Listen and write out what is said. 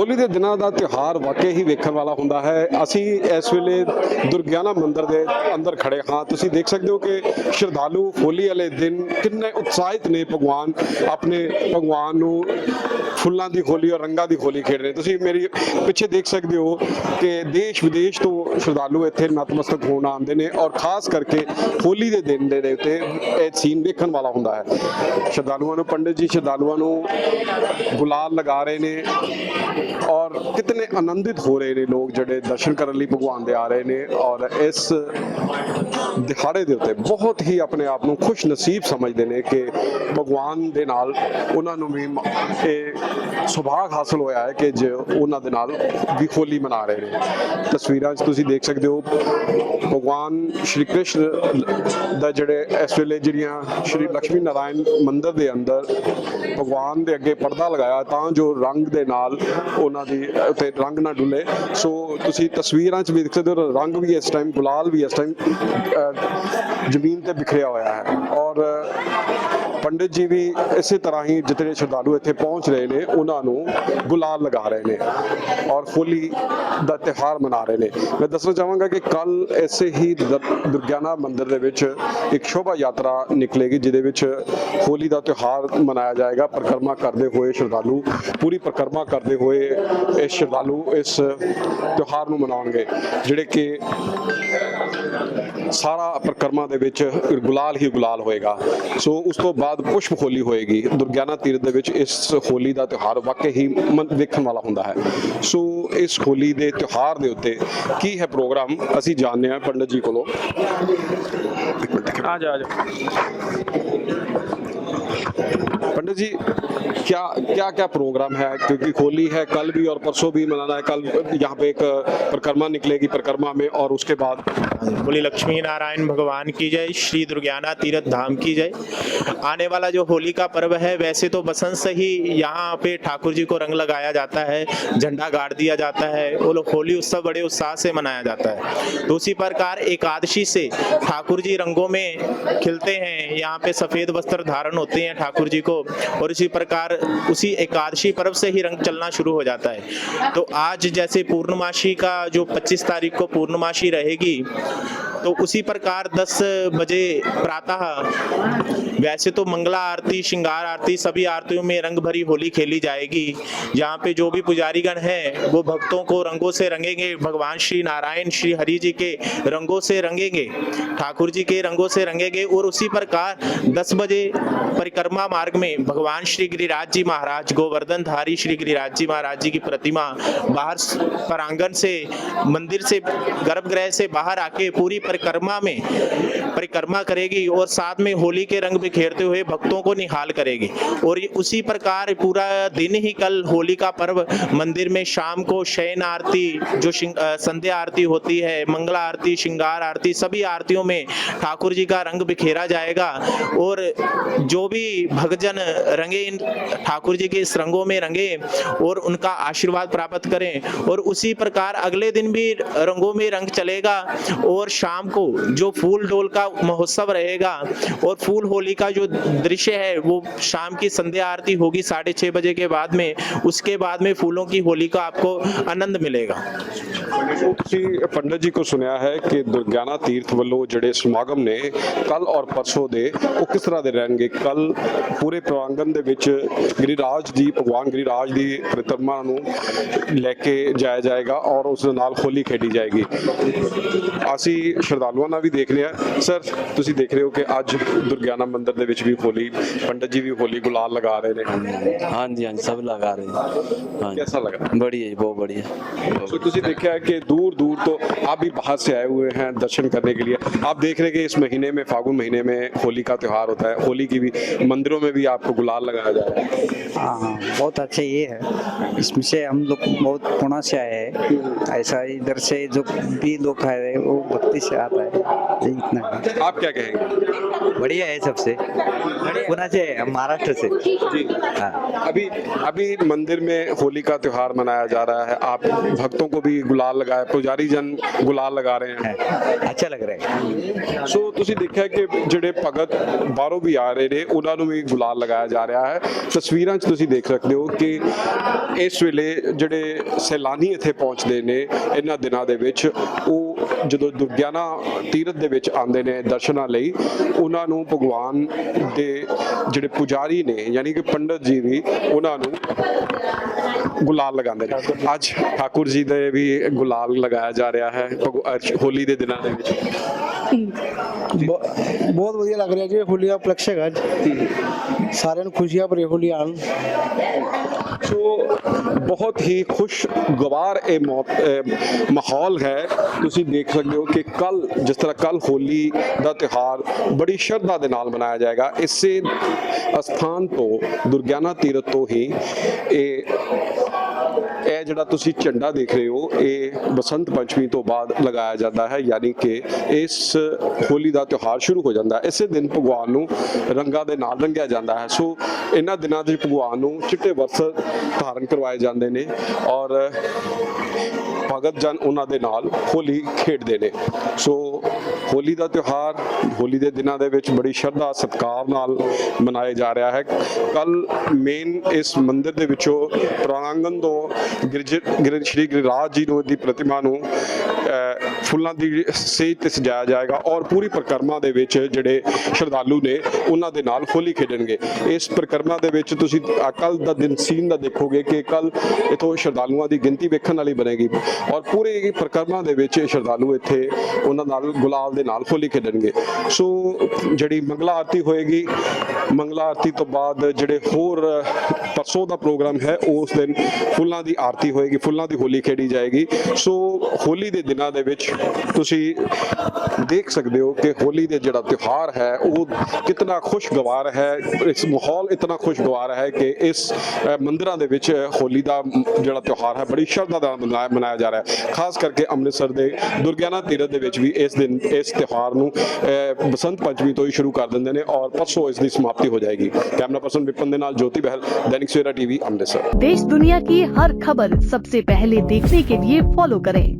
ਹੋਲੀ ਦੇ ਦਿਨਾਂ ਦਾ ਤਿਉਹਾਰ ਵਾਕਈ ਹੀ ਵੇਖਣ ਵਾਲਾ ਹੁੰਦਾ ਹੈ। ਅਸੀਂ ਇਸ ਵੇਲੇ ਦੁਰਗਿਆਨਾ ਮੰਦਿਰ ਦੇ ਅੰਦਰ ਖੜੇ ਹਾਂ। ਤੁਸੀਂ ਦੇਖ ਸਕਦੇ ਹੋ ਕਿ ਸ਼ਰਧਾਲੂ ਹੋਲੀ ਵਾਲੇ ਦਿਨ ਕਿੰਨੇ ਉਤਸ਼ਾਹਿਤ ਨੇ। ਭਗਵਾਨ ਆਪਣੇ ਭਗਵਾਨ ਨੂੰ ਫੁੱਲਾਂ ਦੀ ਹੋਲੀ ਔਰ ਰੰਗਾਂ ਦੀ ਹੋਲੀ ਖੇਡ ਰਹੇ ਤੁਸੀਂ ਮੇਰੀ ਪਿੱਛੇ ਦੇਖ ਸਕਦੇ ਹੋ ਕਿ ਦੇਸ਼ ਵਿਦੇਸ਼ ਤੋਂ ਸ਼ਰਧਾਲੂ ਇੱਥੇ ਨਤਮਸਤਕ ਹੋਣ ਆਉਂਦੇ ਨੇ ਔਰ ਖਾਸ ਕਰਕੇ ਹੋਲੀ ਦੇ ਦਿਨ ਦੇ ਉੱਤੇ ਇਹ ਸੀਨ ਵੇਖਣ ਵਾਲਾ ਹੁੰਦਾ ਹੈ। ਸ਼ਰਧਾਲੂਆਂ ਨੂੰ, ਪੰਡਿਤ ਜੀ, ਸ਼ਰਧਾਲੂਆਂ ਨੂੰ ਗੁਲਾਲ ਲਗਾ ਰਹੇ ਨੇ। ਔਰ ਕਿਤਨੇ ਆਨੰਦਿਤ ਹੋ ਰਹੇ ਨੇ ਲੋਕ ਜਿਹੜੇ ਦਰਸ਼ਨ ਕਰਨ ਲਈ ਭਗਵਾਨ ਦੇ ਆ ਰਹੇ ਨੇ ਔਰ ਇਸ ਦਿਹਾੜੇ ਦੇ ਉੱਤੇ ਬਹੁਤ ਹੀ ਆਪਣੇ ਆਪ ਨੂੰ ਖੁਸ਼ ਨਸੀਬ ਸਮਝਦੇ ਨੇ ਕਿ ਭਗਵਾਨ ਦੇ ਨਾਲ ਉਹਨਾਂ ਨੂੰ ਵੀ ਇਹ ਸੁਭਾਗ ਹਾਸਲ ਹੋਇਆ ਹੈ ਕਿ ਜੋ ਉਹਨਾਂ ਦੇ ਨਾਲ ਵੀ ਹੋਲੀ ਮਨਾ ਰਹੇ ਨੇ। ਤਸਵੀਰਾਂ 'ਚ ਤੁਸੀਂ ਦੇਖ ਸਕਦੇ ਹੋ ਭਗਵਾਨ ਸ਼੍ਰੀ ਕ੍ਰਿਸ਼ਨ ਦਾ ਜਿਹੜੇ ਇਸ ਵੇਲੇ ਜਿਹੜੀਆਂ ਸ਼੍ਰੀ ਲక్ష్ਮੀ ਨਾਰਾਇਣ ਮੰਦਿਰ ਦੇ ਅੰਦਰ ਭਗਵਾਨ ਦੇ ਅੱਗੇ ਪਰਦਾ ਲਗਾਇਆ ਤਾਂ ਜੋ ਰੰਗ ਦੇ ਨਾਲ ਉਹਨਾਂ ਦੀ ਉੱਤੇ ਰੰਗ ਨਾ ਡੁੱਲੇ। ਸੋ ਤੁਸੀਂ ਤਸਵੀਰਾਂ 'ਚ ਵੀ ਦੇਖ ਸਕਦੇ ਹੋ, ਰੰਗ ਵੀ ਇਸ ਟਾਈਮ ਗੁਲਾਲ ਵੀ ਇਸ ਟਾਈਮ ਜ਼ਮੀਨ ਤੇ ਬਿਖਰਿਆ ਹੋਇਆ ਹੈ। ਔਰ ਪੰਡਿਤ ਜੀ ਵੀ ਇਸੇ ਤਰ੍ਹਾਂ ਹੀ ਜਿਤਨੇ ਸ਼ਰਧਾਲੂ ਇੱਥੇ ਪਹੁੰਚ ਰਹੇ ਨੇ, ਉਹਨਾਂ ਨੂੰ ਗੁਲਾਲ ਲਗਾ ਰਹੇ ਨੇ ਔਰ ਹੋਲੀ ਦਾ ਤਿਉਹਾਰ ਮਨਾ ਰਹੇ ਨੇ। ਮੈਂ ਦੱਸਣਾ ਚਾਹਾਂਗਾ ਕਿ ਕੱਲ ਐਸੇ ਹੀ ਦੁਰਗਿਆਨਾ ਮੰਦਿਰ ਦੇ ਵਿੱਚ ਇੱਕ ਸ਼ੋਭਾ ਯਾਤਰਾ ਨਿਕਲੇਗੀ, ਜਿਹਦੇ ਵਿੱਚ ਹੋਲੀ ਦਾ ਤਿਉਹਾਰ ਮਨਾਇਆ ਜਾਏਗਾ। ਪਰਿਕਰਮਾ ਕਰਦੇ ਹੋਏ ਸ਼ਰਧਾਲੂ, ਪੂਰੀ ਪਰਿਕਰਮਾ ਕਰਦੇ ਹੋਏ ਇਹ ਸ਼ਰਧਾਲੂ ਇਸ ਤਿਉਹਾਰ ਨੂੰ ਮਨਾਉਣਗੇ, ਜਿਹੜੇ ਕਿ ਸਾਰਾ ਪ੍ਰਕਰਮਾ ਦੇ ਵਿੱਚ ਗੁਲਾਲ ਹੀ ਗੁਲਾਲ ਹੋਏਗਾ। ਸੋ ਉਸ ਤੋਂ ਬਾਅਦ ਪੁਸ਼ਪ ਹੋਲੀ ਹੋਏਗੀ। ਦੁਰਗਿਆਨਾ ਤੀਰਥ ਦੇ ਵਿੱਚ ਇਸ ਹੋਲੀ ਦਾ ਤਿਉਹਾਰ ਵਾਕਿਆ ਹੀ ਦੇਖਣ ਵਾਲਾ ਹੁੰਦਾ ਹੈ। ਸੋ ਇਸ ਹੋਲੀ ਦੇ ਤਿਉਹਾਰ ਦੇ ਉੱਤੇ ਕੀ ਹੈ ਪ੍ਰੋਗਰਾਮ? ਅਸੀਂ ਜਾਣਦੇ ਹਾਂ ਪੰਡਤ ਜੀ ਕੋਲੋਂ। ਆ ਜਾ ਆ ਜਾ। पंडित जी, क्या क्या क्या प्रोग्राम है? क्योंकि होली है, कल भी और परसों भी मनाना है। कल यहाँ पे एक परिक्रमा निकलेगी परिक्रमा में और उसके बाद बोली, लक्ष्मी नारायण भगवान की जय, श्री दुर्ज्ञाना तीर्थ धाम की जय। आने वाला जो होली का पर्व है, वैसे तो बसंत से ही यहाँ पे ठाकुर जी को रंग लगाया जाता है, झंडा गाड़ दिया जाता है लोग होली उत्सव बड़े उत्साह से मनाया जाता है। उसी प्रकार, एकादशी से ठाकुर जी रंगों में खिलते हैं, यहाँ पे सफ़ेद वस्त्र धारण होते हैं ठाकुर जी को। और इसी प्रकार उसी एकादशी पर्व से ही रंग चलना शुरू हो जाता है तो आज जैसे पूर्णमासी का जो 25 तारीख को पूर्णमासी रहेगी तो उसी प्रकार 10 बजे प्रातः, वैसे तो मंगला आरती, श्रृंगार आरती, सभी आरतियों में रंग भरी होली खेली जाएगी। जहाँ पे जो भी पुजारीगण हैं, वो भक्तों को रंगों से रंगेंगे। भगवान श्री नारायण, श्री हरि जी के रंगों से रंगेंगे, ठाकुर जी के रंगों से रंगेंगे और उसी प्रकार 10 बजे परिक्रमा मार्ग में भगवान श्री गिरिराज जी महाराज, गोवर्धन धारी श्री गिरिराज जी महाराज जी की प्रतिमा बाहर प्रांगण से, मंदिर से, गर्भगृह से बाहर आके पूरी परिक्रमा में, परिक्रमा करेगी और साथ में होली के रंग बिखेरते हुए भक्तों को निहाल करेगी। और उसी प्रकार पूरा दिन ही कल होली का पर्व मंदिर में शाम को शयन आरती, जो संध्या आरती होती है, मंगला आरती, श्रृंगार आरती, सभी आरतियों में ठाकुर जी का रंग बिखेरा जाएगा। और जो भी भक्तजन रंगे इन ठाकुर जी के इस रंगों में रंगे और उनका आशीर्वाद प्राप्त करें। और उसी प्रकार अगले दिन भी रंगों में रंग चलेगा और शाम को जो फूल डोल का महोत्सव रहेगा और फूल होली का जो दृश्य है वो शाम की संध्या आरती होगी साढ़े छः बजे के बाद में उसके बाद में फूलों की होली का आपको आनंद मिलेगा ਤੁਸੀਂ ਪੰਡਤ ਜੀ ਕੋ ਸੁਣਿਆ ਹੈ ਕਿ ਦੁਰਗਿਆਨਾ ਤੀਰਥ ਵੱਲੋਂ ਜਿਹੜੇ ਸਮਾਗਮ ਨੇ ਕੱਲ ਔਰ ਪਰਸੋਂ ਦੇ ਉਹ ਕਿਸ ਤਰ੍ਹਾਂ ਦੇ ਰਹਿਣਗੇ ਕੱਲ ਪੂਰੇ ਪ੍ਰਾਂਗਣ ਦੇ ਵਿੱਚ ਗਿਰੀਰਾਜ ਦੀ ਭਗਵਾਨ ਗਿਰੀਰਾਜ ਦੀ ਪ੍ਰਤਿਮਾ ਨੂੰ ਲੈ ਕੇ ਜਾਇਆ ਜਾਏਗਾ ਔਰ ਉਸ ਦੇ ਨਾਲ ਹੋਲੀ ਖੇਡੀ ਜਾਏਗੀ ਅਸੀਂ ਸ਼ਰਧਾਲੂਆਂ ਨਾਲ ਵੀ ਦੇਖ ਲਿਆ ਸਰ ਤੁਸੀਂ ਦੇਖ ਰਹੇ ਹੋ ਕਿ ਅੱਜ ਦੁਰਗਿਆਨਾ ਮੰਦਿਰ ਦੇ ਵਿੱਚ ਵੀ ਹੋਲੀ ਪੰਡਤ ਜੀ ਵੀ ਹੋਲੀ ਗੁਲਾਲ ਲਗਾ ਰਹੇ ਨੇ हाँ जी हाँ जी सब लगा रहे हैं हाँ जी कैसा लगा बढ़िया जी बहुत बढ़िया तो तुझे देखा है कि दूर दूर तो आप भी बाहर से आए हुए हैं दर्शन करने के लिए आप देख रहे हैं कि इस महीने में फागुन महीने में होली का त्योहार होता है होली की भी मंदिरों में भी आपको गुलाल लगाया जा रहा है हाँ हाँ बहुत अच्छे ये है इसमें से हम लोग बहुत पुणे से आए हैं ऐसा इधर से जो भी लोग आए हैं वो भक्ति से आता है इतना है। आप क्या कहेंगे बढ़िया है सबसे पुणे से महाराष्ट्र से जी हाँ अभी अभी मंदिर में होली का त्योहार मनाया जा रहा है आप भक्तों को भी गुलाल लगाए पुजारी जन गुलाल लगा रहे हैं है। अच्छा लग रहा है ਸੋ ਤੁਸੀਂ ਦੇਖਿਆ ਕਿ ਜਿਹੜੇ ਭਗਤ ਬਾਹਰੋਂ ਵੀ ਆ ਰਹੇ ਨੇ ਉਹਨਾਂ ਨੂੰ ਵੀ ਗੁਲਾਲ ਲਗਾਇਆ ਜਾ ਰਿਹਾ ਹੈ ਤਸਵੀਰਾਂ 'ਚ ਤੁਸੀਂ ਦੇਖ ਸਕਦੇ ਹੋ ਕਿ ਇਸ ਵੇਲੇ ਜਿਹੜੇ ਸੈਲਾਨੀ ਇੱਥੇ ਪਹੁੰਚਦੇ ਨੇ ਇਹਨਾਂ ਦਿਨਾਂ ਦੇ ਵਿੱਚ ਉਹ ਜਦੋਂ ਦੁਰਗਿਆਨਾ ਤੀਰਥ ਦੇ ਵਿੱਚ ਆਉਂਦੇ ਨੇ ਦਰਸ਼ਨਾਂ ਲਈ, ਉਹਨਾਂ ਨੂੰ ਭਗਵਾਨ ਦੇ ਜਿਹੜੇ ਪੁਜਾਰੀ ਨੇ, ਯਾਨੀ ਕਿ ਪੰਡਤ ਜੀ ਵੀ, ਉਹਨਾਂ ਨੂੰ ਗੁਲਾਲ ਲਗਾਉਂਦੇ ਨੇ। ਅੱਜ ਠਾਕੁਰ ਜੀ ਦੇ ਵੀ ਗੁਲਾਲ ਲਗਾਇਆ ਜਾ ਰਿਹਾ ਹੈ ਹੋਲੀ ਦੇ ਦਿਨਾਂ ਦੇ ਵਿੱਚ। ਬਹੁ- ਬਹੁਤ ਵਧੀਆ ਲੱਗ ਰਿਹਾ ਜੀ ਹੋਲੀ ਦਾ ਉਪਲਕਸ਼ ਹੈਗਾ। ਅੱਜ ਸਾਰਿਆਂ ਨੂੰ ਖੁਸ਼ੀਆਂ ਭਰੀ ਹੋਲੀ ਆਉਣ। ਸੋ ਬਹੁਤ ਹੀ ਖੁਸ਼ਗਵਾਰ ਇਹ ਮਾਹੌਲ ਹੈ। ਤੁਸੀਂ ਦੇਖ ਸਕਦੇ ਹੋ ਕਿ ਕੱਲ ਜਿਸ ਤਰ੍ਹਾਂ ਕੱਲ ਹੋਲੀ ਦਾ ਤਿਉਹਾਰ ਬੜੀ ਸ਼ਰਧਾ ਦੇ ਨਾਲ ਮਨਾਇਆ ਜਾਏਗਾ ਇਸੇ ਅਸਥਾਨ ਤੋਂ ਦੁਰਗਿਆਨਾ ਤੀਰਥ ਤੋਂ ਹੀ ਇਹ ਇਹ ਜਿਹੜਾ ਤੁਸੀਂ ਝੰਡਾ ਦੇਖ ਰਹੇ ਹੋ, ਇਹ ਬਸੰਤ ਪੰਚਮੀ ਤੋਂ ਬਾਅਦ ਲਗਾਇਆ ਜਾਂਦਾ ਹੈ, ਯਾਨੀ ਕਿ ਇਸ ਹੋਲੀ ਦਾ ਤਿਉਹਾਰ ਸ਼ੁਰੂ ਹੋ ਜਾਂਦਾ ਹੈ। ਇਸੇ ਦਿਨ ਭਗਵਾਨ ਨੂੰ ਰੰਗਾਂ ਦੇ ਨਾਲ ਰੰਗਿਆ ਜਾਂਦਾ ਹੈ। ਸੋ ਇਹਨਾਂ ਦਿਨਾਂ ਦੇ ਭਗਵਾਨ ਨੂੰ ਚਿੱਟੇ ਵਸਤਰ ਧਾਰਨ ਕਰਵਾਏ ਜਾਂਦੇ ਨੇ ਔਰ ਭਗਤ ਜਨ ਉਹਨਾਂ ਦੇ ਨਾਲ ਹੋਲੀ ਖੇਡਦੇ ਨੇ। ਸੋ ਹੋਲੀ ਦਾ ਤਿਉਹਾਰ, ਹੋਲੀ ਦੇ ਦਿਨਾਂ ਦੇ ਵਿੱਚ ਬੜੀ ਸ਼ਰਧਾ, ਸਤਿਕਾਰ ਨਾਲ ਮਨਾਇਆ ਜਾ ਰਿਹਾ ਹੈ। ਕੱਲ ਮੇਨ ਇਸ ਮੰਦਿਰ ਦੇ ਵਿੱਚੋਂ ਪ੍ਰਾਂਗਣ ਤੋਂ ਗਿਰਜ ਗਿਰ ਸ਼੍ਰੀ ਗਿਰਿਰਾਜ ਜੀ ਨੂੰ, ਦੀ ਪ੍ਰਤਿਮਾ ਨੂੰ ਫੁੱਲਾਂ ਦੀ ਸੇਜ ਤੇ ਸਜਾਇਆ ਜਾਏਗਾ ਔਰ ਪੂਰੀ ਪ੍ਰਕਰਮਾ ਦੇ ਵਿੱਚ ਜਿਹੜੇ ਸ਼ਰਧਾਲੂ ਨੇ ਉਹਨਾਂ ਦੇ ਨਾਲ ਹੋਲੀ ਖੇਡਣਗੇ। ਇਸ ਪ੍ਰਕਰਮਾ ਦੇ ਵਿੱਚ ਤੁਸੀਂ ਕੱਲ ਦਾ ਦਿਨ ਸੀਨ ਦਾ ਦੇਖੋਗੇ ਕਿ ਕੱਲ ਇਥੋਂ ਸ਼ਰਧਾਲੂਆਂ ਦੀ ਗਿਣਤੀ ਵੇਖਣ ਵਾਲੀ ਬਣੇਗੀ ਔਰ ਪੂਰੇ ਪ੍ਰਕਰਮਾ ਦੇ ਵਿੱਚ ਸ਼ਰਧਾਲੂ ਇੱਥੇ ਉਹਨਾਂ ਨਾਲ ਗੁਲਾਲ ਦੇ ਨਾਲ ਹੋਲੀ ਖੇਡਣਗੇ। ਸੋ ਜਿਹੜੀ ਮੰਗਲਾ ਆਰਤੀ ਹੋਏਗੀ, ਮੰਗਲਾ ਆਰਤੀ ਤੋਂ ਬਾਅਦ ਜਿਹੜੇ ਹੋਰ ਪਰਸੋਂ ਦਾ ਪ੍ਰੋਗਰਾਮ ਹੈ, ਉਸ ਦਿਨ ਫੁੱਲਾਂ ਦੀ ਆਰਤੀ ਹੋਏਗੀ, ਫੁੱਲਾਂ ਦੀ ਹੋਲੀ ਖੇਡੀ ਜਾਏਗੀ। ਸੋ ਹੋਲੀ ਦੇ ਦਿਨਾਂ ਦੇ ਵਿੱਚ ਤੁਸੀਂ ਦੇਖ ਸਕਦੇ ਹੋ ਕਿ ਹੋਲੀ ਦੇ ਜਿਹੜਾ ਤਿਉਹਾਰ ਹੈ ਉਹ ਕਿਤਨਾ ਖੁਸ਼ਗਵਾਰ ਹੈ ਇਸ ਮਾਹੌਲ ਇਤਨਾ ਖੁਸ਼ਗਵਾਰ ਹੈ ਕਿ ਇਸ ਅ, ਮੰਦਿਰਾਂ ਦੇ ਵਿੱਚ ਹੋਲੀ ਦਾ ਮ, ਜਿਹੜਾ ਤਿਉਹਾਰ ਹੈ ਬੜੀ ਸ਼ਰਧਾ ਨਾਲ ਮਨਾਇਆ ਮਨਾਇਆ ਜਾ ਰਿਹਾ ਹੈ ਖਾਸ ਕਰਕੇ ਅੰਮ੍ਰਿਤਸਰ ਦੇ ਦੁਰਗਿਆਨਾ ਤੀਰਥ ਦੇ ਵਿੱਚ ਵੀ ਇਸ ਦਿਨ ਇਸ ਤਿਉਹਾਰ ਨੂੰ ਅ, ਬਸੰਤ ਪੰਚਮੀ ਤੋਂ ਹੀ ਸ਼ੁਰੂ ਕਰ ਦਿੰਦੇ ਨੇ ਔਰ ਪਰਸੋਂ ਇਸ ਦੀ ਸਮਾਪਤੀ ਹੋ ਜਾਏਗੀ ਕੈਮਰਾ ਪਰਸਨ ਵਿਪਨ ਦੇ ਨਾਲ ਜੋਤੀ ਬਹਿਲ ਦੈਨਿਕ ਸਵੇਰਾ ਟੀਵੀ ਅੰਮ੍ਰਿਤਸਰ देश दुनिया की हर खबर सबसे पहले देखने के लिए फॉलो करें